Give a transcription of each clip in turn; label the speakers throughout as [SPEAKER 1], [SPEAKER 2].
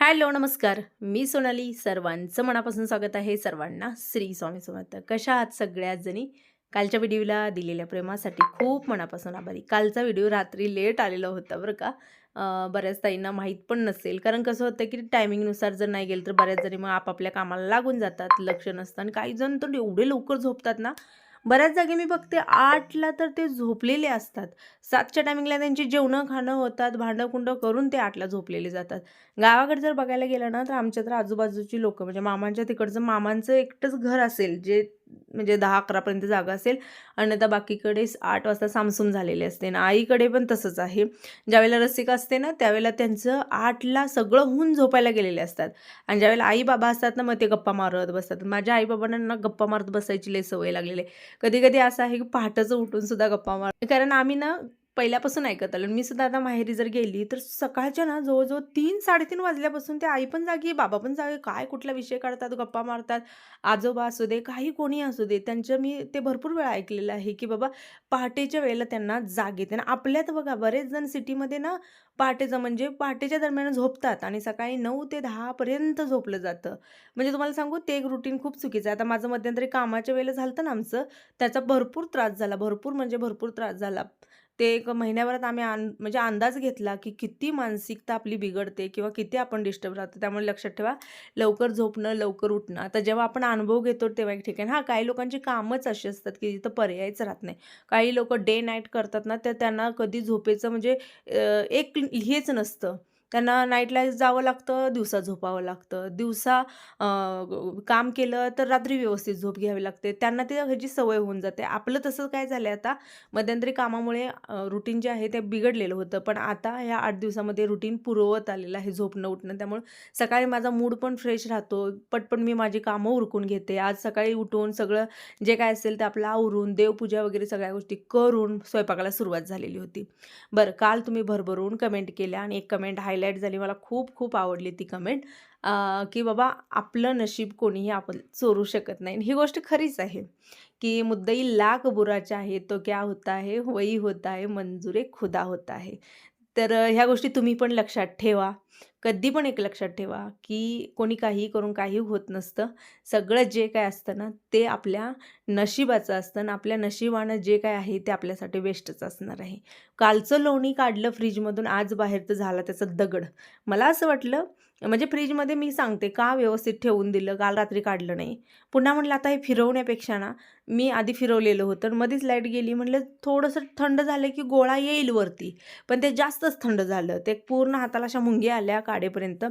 [SPEAKER 1] Hello नमस्कार. मी सोनाली. सर्वांचं मनापासून स्वागत आहे. सर्वांना श्री स्वामी समर्थ. कशा आहात सगळ्याजणी कालच्या व्हिडिओला दिलेल्या प्रेमासाठी खूप मनापासून आभारी. कालचा व्हिडिओ रात्री लेट आलेला होता बरं का. बऱ्याच ताईंना माहीत पण नसेल. कारण कसं होतं की टायमिंगनुसार जर नाही गेलं तर बऱ्याच जणी मग आपापल्या कामाला लागून जातात लक्ष नसतं आणि काही जण तर एवढे लवकर झोपतात ना. बऱ्याच जागी मी बघते आठला तर ते झोपलेले असतात. सातच्या टायमिंगला त्यांची जेवणं खाणं होतात भांडंकुंडं करून ते आठला झोपलेले जातात. गावाकडे जर बघायला गेलं ना तर आमच्या तर आजूबाजूची लोकं म्हणजे मामांच्या तिकडचं मामांचं एकटंच घर असेल जे म्हणजे दहा अकरापर्यंत जागा असेल. अन्यथा बाकीकडे आठ वाजता सामसूम झालेले असते. ना आईकडे पण तसंच आहे. ज्यावेळेला रसिका असते ना त्यावेळेला त्यांचं आठला सगळं होऊन झोपायला गेलेले असतात. आणि ज्यावेळेला आई बाबा असतात ना मग ते गप्पा मारत बसतात. माझ्या आई बाबांना ना गप्पा मारत बसायची लय सवय लागलेली आहे. कधी कधी असं आहे की पहाटचं उठून सुद्धा गप्पा मार कारण आम्ही ना पहिल्यापासून ऐकत आलं. मी सुद्धा आता माहेरी जर गेली तर सकाळच्या ना जवळजवळ तीन साडेतीन वाजल्यापासून ते आई पण जागी बाबा पण जागे काय कुठला विषय काढतात गप्पा मारतात. आजोबा असू दे काही कोणी असू दे त्यांचं मी ते भरपूर वेळा ऐकलेलं आहे की बाबा पहाटेच्या वेळेला त्यांना जाग येते. ना आपल्यात बघा बरेच जण सिटीमध्ये ना पहाटेचं म्हणजे पहाटेच्या दरम्यान झोपतात आणि सकाळी नऊ ते दहापर्यंत झोपलं जातं. म्हणजे तुम्हाला सांगू ते एक रुटीन खूप चुकीचं आहे. आता माझं मध्यंतरी कामाच्या वेळेला झालं ना आमचं त्याचा भरपूर त्रास झाला भरपूर म्हणजे भरपूर त्रास झाला. ते एक महिन्याभरात आम्ही आन म्हणजे अंदाज घेतला की किती मानसिकता आपली बिघडते किंवा किती आपण डिस्टर्ब राहतो. त्यामुळे लक्षात ठेवा लवकर झोपणं लवकर उठणं. आता जेव्हा आपण अनुभव घेतो तेव्हा एक ठिकाणी हां काही लोकांची कामच अशी असतात की जिथं पर्यायच राहत नाही. काही लोक डे नाईट करतात ना तर त्यांना कधी झोपेचं म्हणजे एक हेच नसतं. त्यांना नाईटला जावं लागतं दिवसा झोपावं लागतं. दिवसा काम केलं तर रात्री व्यवस्थित झोप घ्यावी लागते. त्यांना ते ह्याची सवय होऊन जाते. आपलं तसं काय झालं आहे आता मध्यंतरी कामामुळे रुटीन जे आहे ते बिघडलेलं होतं. पण आता ह्या आठ दिवसामध्ये रुटीन पुरवत आलेलं आहे झोपणं उठणं. त्यामुळे सकाळी माझा मूड पण फ्रेश राहतो. पटपट मी माझी कामं उरकून घेते. आज सकाळी उठून सगळं जे काय असेल ते आपलं आवरून देवपूजा वगैरे सगळ्या गोष्टी करून स्वयंपाकाला सुरुवात झालेली होती. बरं काल तुम्ही भरभरून कमेंट केल्या आणि एक कमेंट हायलाईट झाली. मला खूप खूप आवडली ती कमेंट की बाबा आपलं नशीब कोणीही आपण चोरू शकत नाही. ही गोष्ट खरीच आहे की मुद्दई लाख बुराचा आहे तो क्या होता है वही होता है मंजुरे खुदा होता है. तर ह्या गोष्टी तुम्ही पण लक्षात ठेवा. कधी पण एक लक्षात ठेवा की कोणी काही करून काही होत नसतं. सगळं जे काय असतं ना ते आपल्या नशिबाचं असतं आणि आपल्या नशिबानं जे काय आहे ते आपल्यासाठी वेस्टच असणार आहे. कालचं लोणी काढलं फ्रीजमधून आज बाहेरचं झाला त्याचं दगड. मला असं वाटलं म्हणजे फ्रीजमध्ये मी सांगते का व्यवस्थित ठेवून दिलं काल रात्री काढलं नाही. पुन्हा म्हटलं आता हे फिरवण्यापेक्षा ना मी आधी फिरवलेलं होतं मध्येच लाइट गेली. म्हटलं थोडंसं थंड झालं की गोळा येईल वरती. पण ते जास्तच थंड झालं. ते पूर्ण हाताला अशा मुंग्या आल्या काडेपर्यंत.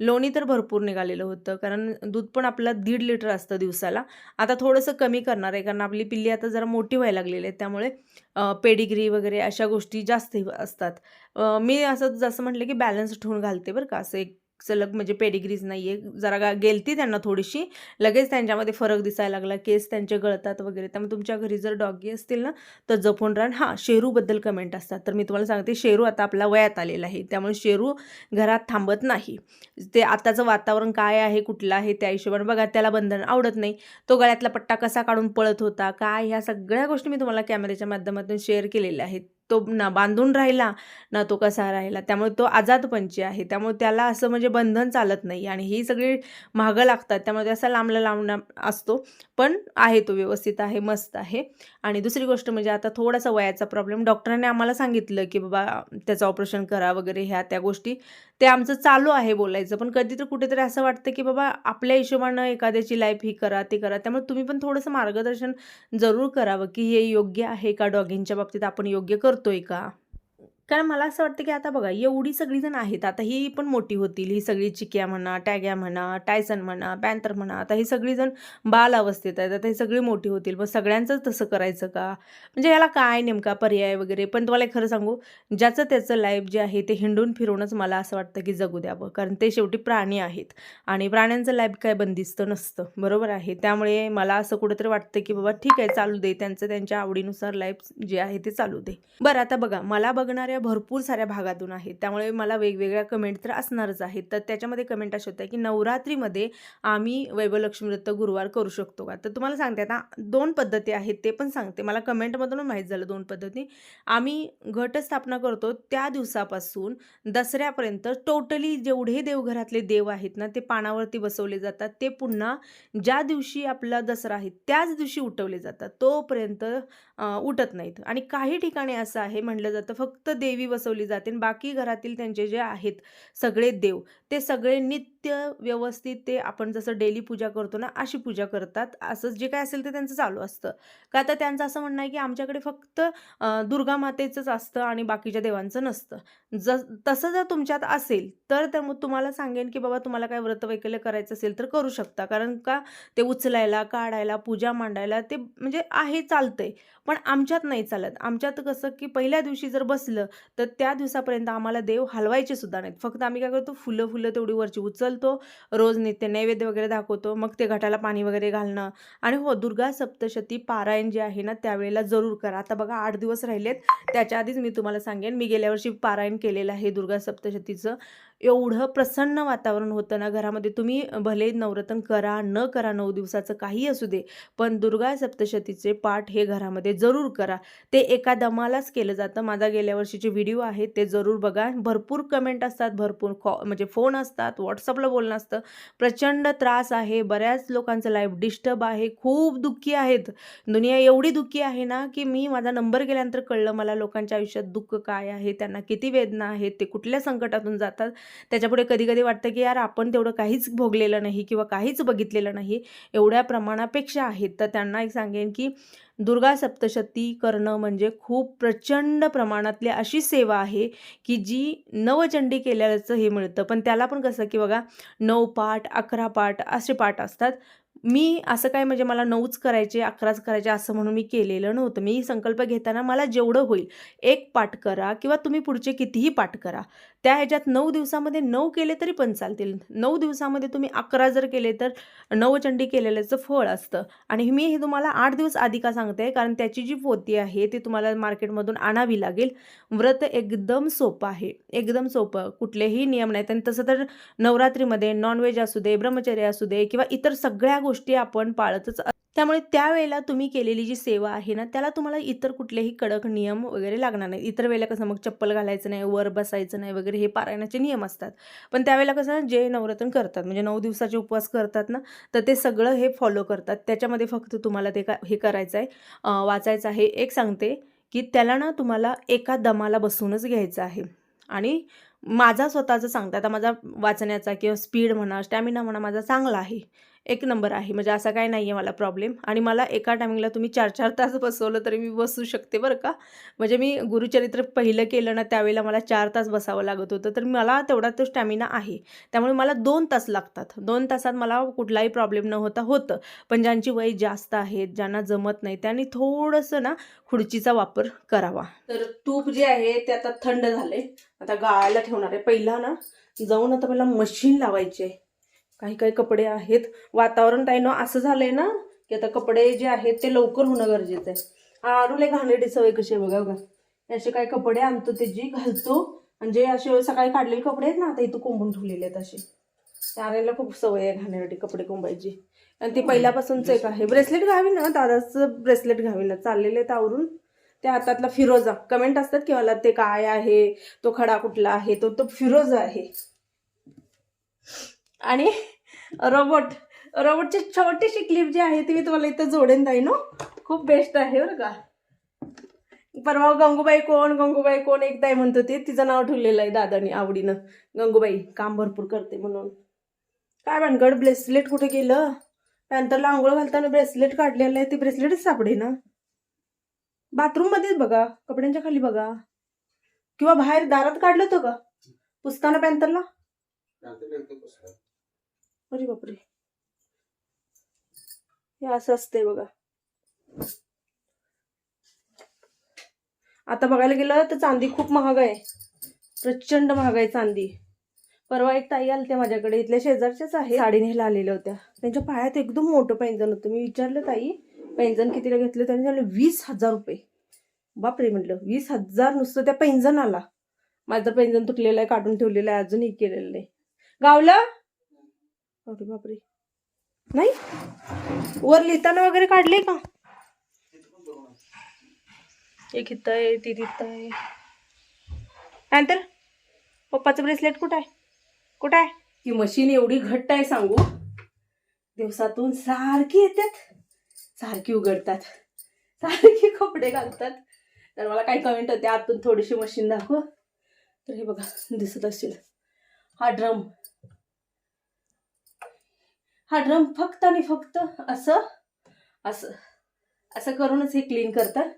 [SPEAKER 1] लोणी तर भरपूर निघालेलं होतं कारण दूध पण आपलं दीड लिटर असतं दिवसाला. आता थोडंसं कमी करणार आहे कारण आपली पिल्ली आता जरा मोठी व्हायला लागलेली आहे त्यामुळे पेडिग्री वगैरे अशा गोष्टी जास्त असतात. मी असं जसं म्हटलं की बॅलन्स ठेवून घालते बरं का असं एक सलग म्हणजे पेडिग्रीज नाही आहे जरा गा गेलती त्यांना थोडीशी. लगेच त्यांच्यामध्ये फरक दिसायला लागला. केस त्यांचे गळतात वगैरे. त्यामुळे तुमच्या घरी जर डॉगी असतील ना तर जपून राहा. हां शेरूबद्दल कमेंट असतात. तर मी तुम्हाला सांगते शेरू आता आपला वयात आलेला आहे. त्यामुळे शेरू घरात थांबत नाही. ते आताचं वातावरण काय आहे कुठलं आहे त्या हिशोबाने बघा. त्याला बंधन आवडत नाही. तो गळ्यातला पट्टा कसा काढून पळत होता काय ह्या सगळ्या गोष्टी मी तुम्हाला कॅमेऱ्याच्या माध्यमातून शेअर केलेल्या आहेत. तो ना बांधून राहिला ना तो कसा राहिला. त्यामुळे तो आजादपंची आहे. त्यामुळे त्याला असं म्हणजे बंधन चालत नाही आणि ही सगळी महागं लागतात. त्यामुळे त्याचा असा लांबला लांबणा असतो. पण आहे तो व्यवस्थित आहे मस्त आहे. आणि दुसरी गोष्ट म्हणजे आता थोडासा वयाचा प्रॉब्लेम डॉक्टरांनी आम्हाला सांगितलं की बाबा त्याचं ऑपरेशन करा वगैरे ह्या त्या गोष्टी. ते आमचं चालू आहे बोलायचं. पण कधी तर कुठेतरी असं वाटतं की बाबा आपल्या हिशोबानं एखाद्याची लाईफ ही करा ते करा. त्यामुळे तुम्ही पण थोडंसं मार्गदर्शन जरूर करावं की हे योग्य आहे का? डॉगिंगच्या बाबतीत आपण योग्य करतोय का? कारण मला असं वाटतं की आता बघा एवढी सगळीजण आहेत. आता ही पण मोठी होतील. ही सगळी चिक्या म्हणा टॅग्या म्हणा टायसन म्हणा पॅन्थर म्हणा. आता ही सगळीजण बाल अवस्थेत आहेत. आता ही सगळी मोठी होतील. मग सगळ्यांचंच तसं करायचं का? म्हणजे याला काय नेमका पर्याय वगैरे? पण तुम्हाला एक खरं सांगू ज्याचं त्याचं लाईफ जे आहे ते हिंडून फिरूनच मला असं वाटतं की जगू द्यावं कारण ते शेवटी प्राणी आहेत. आणि प्राण्यांचं लाईफ काय बंदिस्त नसतं. बरोबर आहे? त्यामुळे मला असं कुठंतरी वाटतं की बाबा ठीक आहे चालू दे. त्यांचं त्यांच्या आवडीनुसार लाईफ जे आहे ते चालू दे. बरं आता बघा मला बघणाऱ्या साऱ्या भरपूर साऱ्या भागातून आहेत. त्यामुळे मला वेगवेगळ्या कमेंट तर असणारच आहेत. तर त्याच्यामध्ये कमेंट अशी होत्या की नवरात्रीमध्ये आम्ही वैभवलक्ष्मी व्रत गुरुवार करू शकतो का? तर तुम्हाला सांगते आता दोन पद्धती आहेत ते पण सांगते. मला कमेंटमधून माहीत झालं दोन पद्धती. आम्ही घटस्थापना करतो त्या दिवसापासून दसऱ्यापर्यंत टोटली जेवढे देवघरातले देव आहेत ना ते पानावरती बसवले जातात. ते पुन्हा ज्या दिवशी आपला दसरा आहे त्याच दिवशी उठवले जातात. तोपर्यंत उठत नाहीत. आणि काही ठिकाणी असं आहे म्हटलं जातं फक्त देवी बसवली जाते आणि बाकी घरातील त्यांचे जे आहेत सगळे देव ते सगळे नित्य व्यवस्थित ते आपण जसं डेली पूजा करतो ना अशी पूजा करतात. असं जे काय असेल ते त्यांचं चालू असतं. का तर त्यांचं असं म्हणणं आहे की आमच्याकडे फक्त दुर्गा मातेचंच असतं आणि बाकीच्या देवांचं नसतं. ज तसं जर तुमच्यात असेल तर तर मग तुम्हाला सांगेन की बाबा तुम्हाला काय व्रत वैकल्य करायचं असेल तर करू शकता. कारण का ते उचलायला काढायला पूजा मांडायला ते म्हणजे आहे चालतंय. पण आमच्यात नाही चालत. आमच्यात कसं की पहिल्या दिवशी जर बसलं तर त्या दिवसापर्यंत आम्हाला देव हलवायचे सुद्धा नाहीत. फक्त आम्ही काय करतो फुलं फुलं तेवढी वरची उचल बदलतो रोज नित्य नैवेद्य वगैरे दाखवतो. मग ते घटाला पाणी वगैरे घालणं. आणि हो दुर्गा सप्तशती पारायण जे आहे ना त्यावेळेला जरूर करा. आता बघा आठ दिवस राहिलेत. त्याच्या आधीच मी तुम्हाला सांगेन. मी गेल्या वर्षी पारायण केलेलं आहे दुर्गा सप्तशतीचं. एवढं प्रसन्न वातावरण होतं ना घरामध्ये. तुम्ही भले नवरत्न करा न करा नऊ दिवसाचं काही असू दे पण दुर्गा सप्तशतीचे पाठ हे घरामध्ये जरूर करा. ते एका दमालाच केलं जातं. माझा गेल्या वर्षीचे व्हिडिओ आहेत ते जरूर बघा. भरपूर कमेंट असतात भरपूर कॉ म्हणजे फोन असतात व्हॉट्सअपला बोलणं असतं. प्रचंड त्रास आहे. बऱ्याच लोकांचं लाईफ डिस्टर्ब आहे. खूप दुःखी आहेत. दुनिया एवढी दुःखी आहे ना की मी माझा नंबर गेल्यानंतर कळलं मला लोकांच्या आयुष्यात दुःख काय आहे त्यांना किती वेदना आहेत ते कुठल्या संकटातून जातात. त्याच्यापुढे कधी कधी वाटतं की यार आपण तेवढं काहीच भोगलेलं नाही किंवा काहीच बघितलेलं नाही एवढ्या प्रमाणापेक्षा आहेत. तर त्यांना एक सांगेन की दुर्गा सप्तशती करणं म्हणजे खूप प्रचंड प्रमाणातली अशी सेवा आहे की जी नवचंडी केल्याचं हे मिळतं. पण त्याला पण कसं की बघा नऊ पाठ अकरा पाठ असे पाठ असतात. मी असं काय म्हणजे मला नऊच करायचे अकराच करायचे असं म्हणून मी केलेलं नव्हतं. मी संकल्प घेताना मला जेवढं होईल एक पाठ करा किंवा तुम्ही पुढचे कितीही पाठ करा. त्या ह्याच्यात नऊ दिवसामध्ये नऊ केले तरी पण चालतील. नऊ दिवसामध्ये तुम्ही अकरा जर केले तर नवचंडी केलेल्याचं फळ असतं. आणि मी हे तुम्हाला आठ दिवस आधी का सांगते कारण त्याची जी पोती आहे ती तुम्हाला मार्केटमधून आणावी लागेल. व्रत एकदम सोपं आहे. एकदम सोपं. कुठलेही नियम नाहीत. आणि तसं तर नवरात्रीमध्ये नॉनव्हेज असू दे ब्रह्मचर्य असू दे किंवा इतर सगळ्या गोष्टी आपण पाळतच त्यामुळे त्यावेळेला तुम्ही केलेली जी सेवा आहे ना त्याला तुम्हाला इतर कुठलेही कडक नियम वगैरे लागणार नाही इतर वेळेला कसं मग चप्पल घालायचं नाही वर बसायचं नाही वगैरे हे पारायणाचे नियम असतात. पण त्यावेळेला कसं जे नवरत्न करतात म्हणजे नऊ दिवसाचे उपवास करतात ना तर ते सगळं हे फॉलो करतात. त्याच्यामध्ये फक्त तुम्हाला ते का हे करायचं आहे. वाचायचं आहे. एक सांगते की त्याला ना तुम्हाला एका दमाला बसूनच घ्यायचं आहे. आणि माझा स्वतःचं सांगता. आता माझा वाचण्याचा किंवा स्पीड म्हणा स्टॅमिना म्हणा माझा चांगला आहे. एक नंबर आहे. म्हणजे असा काय नाही आहे मला प्रॉब्लेम आणि मला एका टायमिंगला तुम्ही चार चार तास बसवलं तरी मी बसू शकते बरं का? म्हणजे मी गुरुचरित्र पहिलं केलं ना त्यावेळेला मला चार तास बसावं लागत होतं. तर मला तेवढा तो स्टॅमिना आहे. त्यामुळे मला दोन तास लागतात. दोन तासात मला कुठलाही प्रॉब्लेम न होता होतं. पण ज्यांची वय जास्त आहेत ज्यांना जमत नाही त्यांनी थोडंसं ना खुर्चीचा वापर करावा. तर तूप जे आहे ते आता थंड झाले आता गाळायला ठेवणार आहे. पहिला ना जाऊन आता मला मशीन लावायची आहे. काही काही कपडे आहेत. वातावरण ताईनो असं झालंय ना की आता कपडे जे आहेत ते लवकर होणं गरजेचं आहे. आरूले घाणेडी सवय कशी आहे बघा बघा. असे काही कपडे आणतो त्याची घालतो आणि जे असे सकाळी काढलेले कपडे आहेत ना आता इथं कोंबून ठेवलेले आहेत असे. त्याला खूप सवय आहे घाणेरडी कपडे कोंबायची. आणि ते पहिल्यापासूनच एक आहे. ब्रेसलेट घावी ना दादाचं ब्रेसलेट घावी ना. चाललेले आहेत आवरून. त्या हातातला फिरोजा. कमेंट असतात की मला ते काय आहे तो खडा कुठला आहे तो तो फिरोजा आहे. आणि रोबोट रोबोटची छोटीशी क्लिप जी आहे ती मी तुम्हाला इथं जोडेन जाईन खूप बेस्ट आहे बरं का. परवा गंगूबाई कोण गंगूबाई कोण एकदा म्हणत होती. तिचं नाव ठेवलेलं आहे दादानी आवडीनं. गंगूबाई काम भरपूर करते म्हणून. काय भानगड ब्रेसलेट कुठे गेलं? पॅन्थरला आंघोळ घालताना ब्रेसलेट काढलेलं आहे. ते ब्रेसलेटच सापडे ना? बाथरूममध्येच बघा कपड्यांच्या खाली बघा. किंवा बाहेर दारात काढलं होतं का? पुसताना पॅन्थरला अरे बापरे. हे असं असतंय बघा. आता बघायला गेलं तर चांदी खूप महाग आहे. प्रचंड महाग आहे चांदी. परवा एक ताई आलत्या माझ्याकडे इथल्या शेजारच्याच आहे साडी न्यायला आलेल्या होत्या. त्यांच्या पायात एकदम मोठं पैंजण होतं. मी विचारलं ताई पैंजण कितीला घेतलं? त्यांनी झालं वीस हजार रुपये. बापरे म्हटलं वीस हजार नुसतं त्या पैंजणाला. माझं पैंजण तुटलेलं आहे काढून ठेवलेलं आहे अजूनही केलेलं नाही. गावलं? अरे बापरे. नाही? वर लिहिताना वगैरे काढले का? एक इथं आहे ती तिथं आहे. नंतर पप्पाचं ब्रेसलेट कुठं आहे? कुठं आहे? ती मशीन एवढी घट्ट आहे सांगू. दिवसातून सारखी येतात. सारखी उघडतात. सारखी कपडे घालतात. तर मला काही कमेंट होते आतून थोडीशी मशीन दाखव. तर हे बघा दिसत असेल. हा ड्रम हा ड्रम फक्त आणि फक्त असं असं असं करूनच हे क्लीन करतात.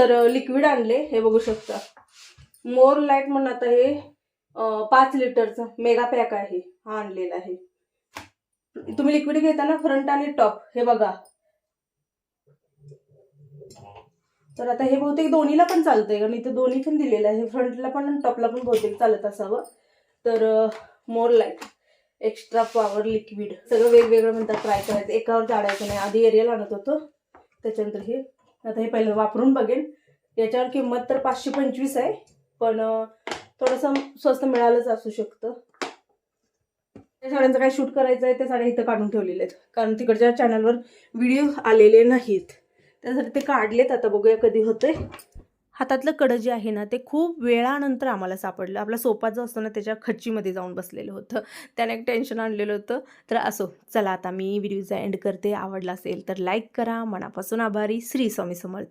[SPEAKER 1] तर लिक्विड आणले हे बघू शकता. मोर लाइट म्हणून आता हे पाच लिटरचं मेगा पॅक आहे हा आणलेला आहे. तुम्ही लिक्विड घेताना फ्रंट आणि टॉप हे बघा. तर आता हे बहुतेक दोन्हीला पण चालतंय कारण इथं दोन्ही पण दिलेलं आहे. फ्रंटला पण आणि टॉपला पण बहुतेक चालत असावं. तर more light extra power liquid सगळं वेगवेगळं म्हणतात ट्राय करायचं. एकावर काढायचं नाही. आधी एरियल आणत होतो. त्याच्यानंतर हे आता हे पहिलं वापरून बघेन. याच्यावर किंमत तर पाचशे पंचवीस आहे. पण थोडंसं स्वस्त मिळालंच असू शकतं. त्या साड्यांचं काय शूट करायचं आहे त्या साड्या इथं काढून ठेवलेल्या आहेत. कारण तिकडच्या चॅनलवर व्हिडिओ आलेले नाहीत. त्यासाठी ते काढलेत. आता बघूया कधी होतंय. हातातलं कडं जे आहे ना ते खूप वेळानंतर आम्हाला सापडलं. आपला सोपा जो असतो ना त्याच्या खच्चीमध्ये जाऊन बसलेलं होतं. त्याने एक टेन्शन आणलेलं होतं. तर असो चला आता मी व्हिडिओचा एंड करते. आवडला असेल तर लाईक करा. मनापासून आभारी. श्री स्वामी समर्थ.